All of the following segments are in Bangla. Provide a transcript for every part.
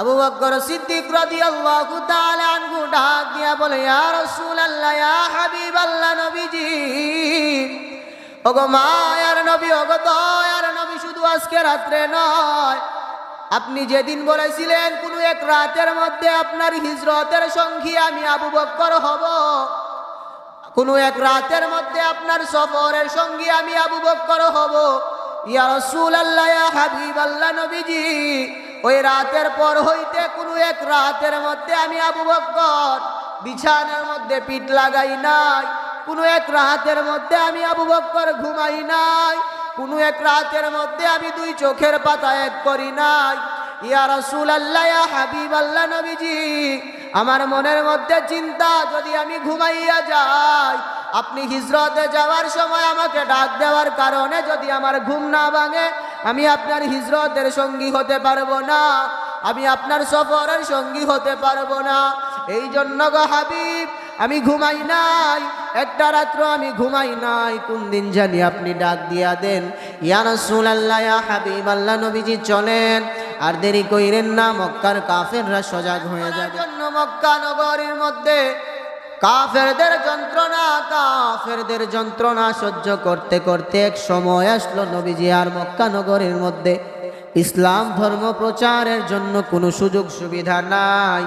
আবু বকর সিদ্দিক রাদিয়াল্লাহু তাআলা আনহু ডাক দিয়া বলে, ইয়া রাসূলুল্লাহ, ইয়া হাবিবাল্লাহ নবীজি, ওগো মায়ার নবী, ওগো দয়ার নবী শুধু আজকে রাত্রে নয়। আপনি যেদিন বলেছিলেন কোনো এক রাতের মধ্যে আপনার হিজরতের সঙ্গী আমি আবু বক্কর হব, কোনো এক রাতের মধ্যে আপনার সফরের সঙ্গী আমি আবু বক্কর হব। ইয়া রসুল আল্লাহ ইয়া হাবিব আল্লাহ নবীজি ওই রাতের পর হইতে কোনো এক রাতের মধ্যে আমি আবু বক্কর বিছানার মধ্যে পিঠ লাগাই নাই। কোনো এক রাতের মধ্যে আমি আবু বক্কর ঘুমাই নাই। কোনো এক রাতের মধ্যে আমি দুই চোখের পাতা এক করি নাই। ইয়া রসুল আল্লাহ হাবিব আল্লাহ নবীজি, আমার মনের মধ্যে চিন্তা, যদি আমি ঘুমাইয়া যাই, আপনি হিজরতে যাওয়ার সময় আমাকে ডাক দেওয়ার কারণে যদি আমার ঘুম না ভাঙে আমি আপনার হিজরতের সঙ্গী হতে পারব না। আমি আপনার সফরের সঙ্গী হতে পারব না। এই জন্য গো হাবিব, আমি ঘুমাই নাই। একটা রাত্র আমি ঘুমাই নাই। কোন দিন জানি আপনি ডাক দিয়া দেন। ইয়া রাসূলুল্লাহ, ইয়া হাবিব, আল্লাহ নবীজি চলেন। আর দেরি কইরেন না, মক্কার কাফেররা সজাগ হয়ে যাবে। মক্কা নগরীর মধ্যে কাফেরদের যন্ত্রণা কাফেরদের যন্ত্রণা সহ্য করতে করতে এক সময় আসলো নবীজি আর মক্কা নগরীর মধ্যে। ইসলাম ধর্ম প্রচারের জন্য কোনো সুযোগ সুবিধা নাই,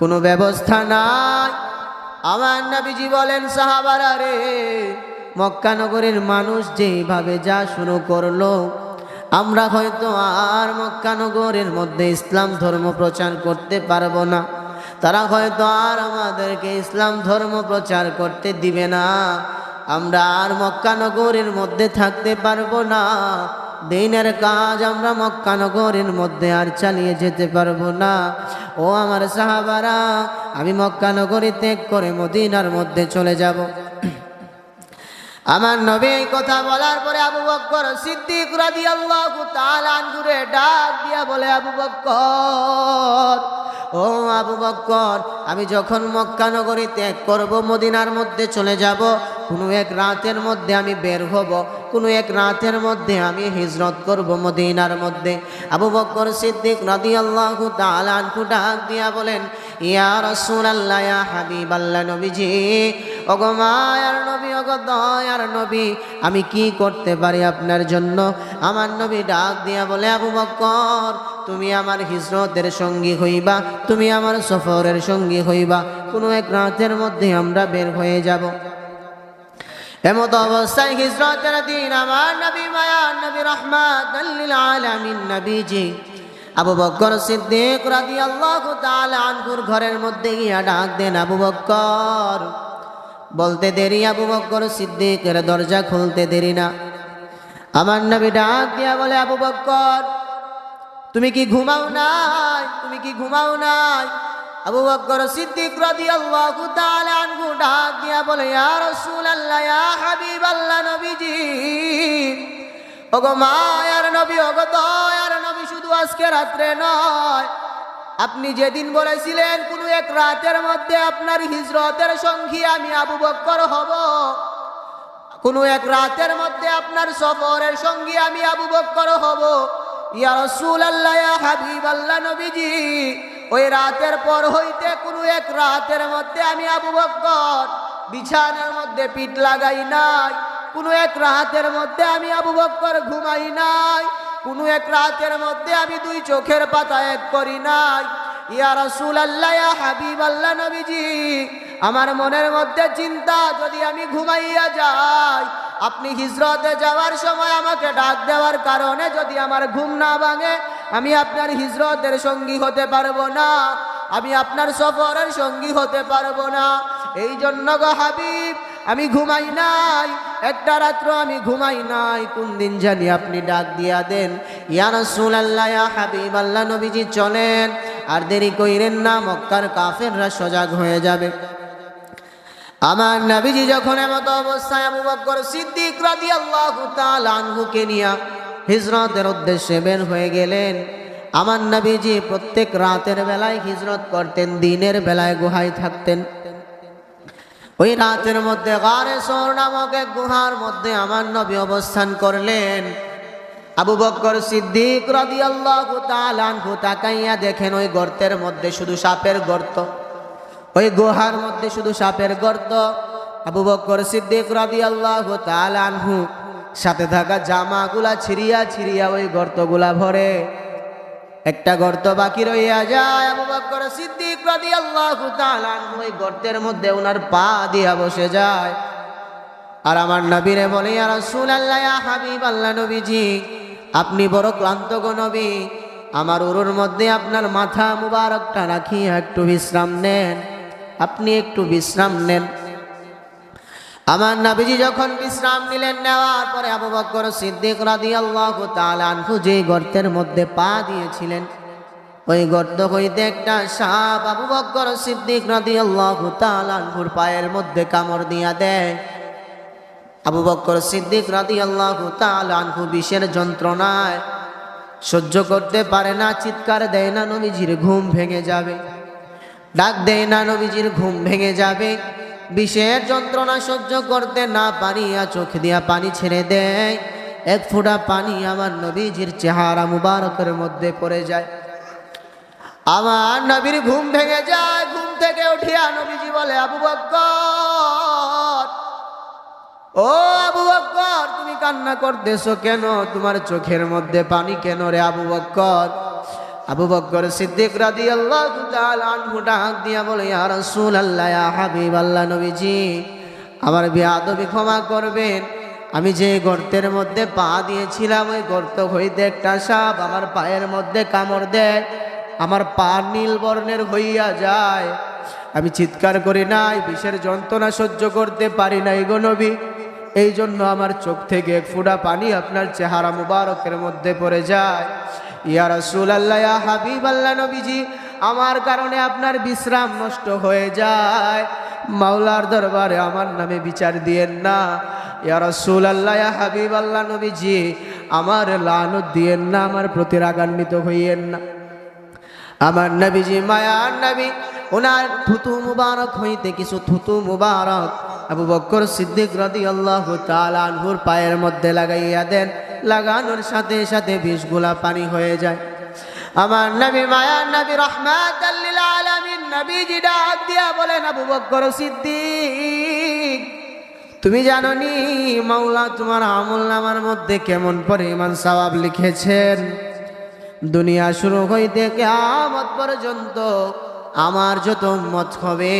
কোনো ব্যবস্থা নাই। আমার নবীজি বলেন, সাহাবারা রে, মক্কা নগরের মানুষ যেভাবে যা শুরু করল, আমরা হয়তো আর মক্কা নগরের মধ্যে ইসলাম ধর্ম প্রচার করতে পারব না। তারা হয়তো আর আমাদেরকে ইসলাম ধর্ম প্রচার করতে দিবে না। আমরা আর মক্কা নগরের মধ্যে থাকতে পারব না। দিনের কাজ আমরা মক্কা নগরের মধ্যে আর চালিয়ে যেতে পারব না। ও আমার সাহাবারা, আমি মক্কা নগরী ত্যাগ করে মদিনার মধ্যে চলে যাব। আমার নবী এই কথা বলার পরে আবু বক্কর সিদ্দিক রাদিয়াল্লাহু তাআলা আনহুরে ডাক দিয়া বলে, আবু বক্কর ও আবু বক্কর, আমি যখন মক্কানগরী ত্যাগ করব মদিনার মধ্যে চলে যাব, কোনো এক রাতের মধ্যে আমি বের হব, কোনো এক রাতের মধ্যে আমি হিজরত করব মদিনার মধ্যে। আবু বক্কর সিদ্দিক রাদিয়াল্লাহু আল্লাহ ডাক দিয়া বলেন, ইয়া রসুল আল্লাহ হাবিব আল্লাহ নবীজি ওগো মায়ার নবী, ওগো দয়ার নবী, আমি কি করতে পারি আপনার জন্য? আমার নবী ডাক দিয়া বলে, আবু বক্কর, তুমি আমার হিজরতের সঙ্গী হইবা, তুমি আমার সফরের সঙ্গী হইবা। কোনো এক রাতের মধ্যে আমরা বের হয়ে যাব। এমত অবস্থায় হিজরতের দিন আমার নবী মায়ার নবী রহমাত আলামিন নবীজি আবু বক্কর সিদ্দিক রাদিয়াল্লাহু তাআলা আনহুর ঘরের মধ্যে গিয়া ডাক দেন, আবু বক্কর বলতে দেরি আবু বক্কর সিদ্দিকের দরজা খুলতে দেরি না। আমার নবী ডাক দিয়া বলে, আবু বক্কর, তুমি কি ঘুমাও নাই? তুমি কি ঘুমাও নাই? আবু বক্কর সিদ্দিক রাদিয়াল্লাহু তাআলা আনহু ডাক দিয়া বলে, ইয়া রাসূলুল্লাহ, ইয়া হাবিবাল্লাহ নবীজি, ওগো মায়ার নবী, ওগো দয়ার নবী শুধু আজকে রাত্রে নয় আপনি যেদিন বলেছিলেন, কোনো এক রাতের মধ্যে আপনার হিজরতের সঙ্গী আমি আবু বক্কর হব। কোনো এক রাতের মধ্যে আপনার সফরের সঙ্গী আমি আবু বক্কর হব। ইয়া রসুল আল্লাহ হাবিব আল্লাহ নবীজি, ওই রাতের পর হইতে কোনো এক রাতের মধ্যে আমি আবু বক্কর। বিছানার মধ্যে পিঠ লাগাই নাই, কোনো এক রাতের মধ্যে আমি আবু বক্কর ঘুমাই নাই। কোনো এক রাতের মধ্যে আমি দুই চোখের পাতা এক করি নাই। ইয়া রসুল আল্লাহ ইয়া হাবিব আল্লাহ নবীজি, আমার মনের মধ্যে চিন্তা, যদি আমি ঘুমাইয়া যাই, আপনি হিজরতে যাওয়ার সময় আমাকে ডাক দেওয়ার কারণে যদি আমার ঘুম না ভাঙে, আমি আপনার হিজরতের সঙ্গী হতে পারব না, আমি আপনার সফরের সঙ্গী হতে পারব না। এই জন্য গো হাবিব, আমি ঘুমাই নাই একটা রাত্র আমি ঘুমাই নাই, কোন দিন জানি আপনি ডাক দিয়া দেন। ইয়া রাসূলুল্লাহ, ইয়া হাবিব আল্লাহ নবীজি চলেন। আর দেরি কইরেন না, মক্কার কাফেররা সজাগ হয়ে যাবে। আমার নবীজি যখন এমত অবস্থায় আবু বকর সিদ্দিক রাদিয়াল্লাহু তাআলা আনহুকে নিয়া হিজরতের উদ্দেশ্যে বের হয়ে গেলেন। আমার নবীজি প্রত্যেক রাতের বেলায় হিজরত করতেন, দিনের বেলায় গুহায় থাকতেন। ওই রাতের মধ্যে গারে সোর নামক এক গুহার মধ্যে আমার নবী অবস্থান করলেন। আবু বক্কর সিদ্দিক তাআলা আনহু তাকাইয়া দেখেন ওই গর্তের মধ্যে শুধু সাপের গর্ত। ওই গুহার মধ্যে শুধু সাপের গর্ত। আবু বক্কর সিদ্দিক রাদিয়াল্লাহু তাআলা আনহু সাথে থাকা জামাগুলা ছিড়িয়া ছিড়িয়া ওই গর্তগুলা ভরে। একটা গর্ত বাকি রইয়া যায়। আবু সিদ্দিক রাদিয়াল্লাহু ওই গর্তের মধ্যে ওনার পা দিয়া বসে যায়। আর আমার নবীরে বলে, ইয়া রাসূলুল্লাহ, ইয়া হাবিবাল্লাহ নবীজি, আপনি বড় ক্লান্ত গো নবী। আমার উরুর মধ্যে আপনার মাথা মুবারকটা রাখিয়া একটু বিশ্রাম নেন। আপনি একটু বিশ্রাম নেন। আমার নবীজি যখন বিশ্রাম নিলেন, নেওয়ার পরে আবু বকর সিদ্দিক রাদিয়াল্লাহু তাআলা আনহু যে গর্তের মধ্যে পা দিয়েছিলেন, ওই গর্ত হইতে একটা সাপ আবু বকর সিদ্দিক রাদিয়াল্লাহু তাআলা আনহুর পায়ের মধ্যে কামড় দিয়া দেয়। আবু বকর সিদ্দিক রাদিয়াল্লাহু তাআলা আনহু বিষের যন্ত্রণায় সহ্য করতে পারে না, চিৎকার দেয় না, নবীজির ঘুম ভেঙে যাবে। ডাক দেয় না, নবীজির ঘুম ভেঙে যাবে। বিষের যন্ত্রণা সহ্য করতে না পারিয়া চোখ দিয়া পানি ছেড়ে দেয়। এক ফোঁটা পানি আমার নবীজির চেহারা মুবারকের মধ্যে পড়ে যায়। আমার নবীর ঘুম ভেঙে যায়, ঘুম থেকে উঠিয়া নবীজি বলে, আবু বক্কর, ও আবু বক্কর, তুমি কান্না করতেছো কেন? তোমার চোখের মধ্যে পানি কেন রে আবু বক্কর? আবু বক্কর সিদ্দিক তাআলা আনহু ডাক দিয়া বলে, ইয়া রাসূলুল্লাহ, ইয়া হাবিবাল্লাহ নবীজি, আমার বিয়াদবি ক্ষমা করবেন। আমি যে গর্তের মধ্যে পা দিয়েছিলাম, ওই গর্ত হইতে একটা সাপ আমার পায়ের মধ্যে কামড় দেয়। আমার পা নীল বর্ণের হইয়া যায়। আমি চিৎকার করি, নাই, বিষের যন্ত্রণা সহ্য করতে পারি নাই গো নবী। এই জন্য আমার চোখ থেকে এক ফুটা পানি আপনার চেহারা মুবারকের মধ্যে পড়ে যায়। ইয়া রাসূলুল্লাহ, ইয়া হাবিবাল্লাহ নবীজি, আমার কারণে আপনার বিশ্রাম নষ্ট হয়ে যায়। মাওলার দরবারে আমার নামে বিচার দিয়েন না। ইয়া রাসূলুল্লাহ, ইয়া হাবিবাল্লাহ নবীজি, আমার লানত দিয়েন না, আমার প্রতি রাগান্বিত হইয়েন না। আমার নবীজি, মায়ার নবী ওনার থুতু মুবারক হইতে কিছু থুতু মুবারক আবু বক্কর সিদ্দিক রাদি আল্লাহ আনহুর পায়ের মধ্যে লাগাইয়া দেন। লাগানোর সাথে সাথে বিষগুলা পানি হয়ে যায়। আমার নবী মায়ার নবী রহমাত আলামিন নবীজি ডাক দিয়া বলেন, আবু বক্কর সিদ্দিক, তুমি জানো নি মাওলা তোমার আমল নামার মধ্যে কেমন পরিমাণ সওয়াব লিখেছেন? দুনিয়া শুরু হইতে কেয়ামত পর্যন্ত আমার যত উম্মত হবে,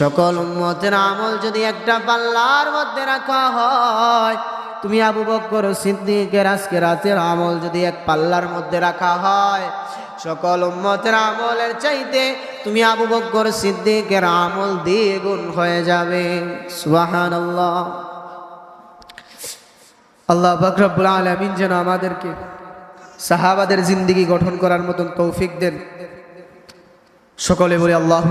সকল উম্মতের আমল যদি একটা পাল্লার মধ্যে রাখা হয় তুমি আবু বক্কর সিদ্দিকের আজকে রাতের আমল যদি এক পাল্লার মধ্যে রাখা হয়, সকল উম্মতের আমলের চাইতে তুমি আবু বক্কর সিদ্দিকের আমল দ্বিগুণ হয়ে যাবে। সুবহানাল্লাহ। আল্লাহ আল্লাহ বকরবুল আলমিন যেন আমাদেরকে সাহাবাদের জিন্দিগি গঠন করার মতন তৌফিক দেন। সকলে বলি আল্লাহ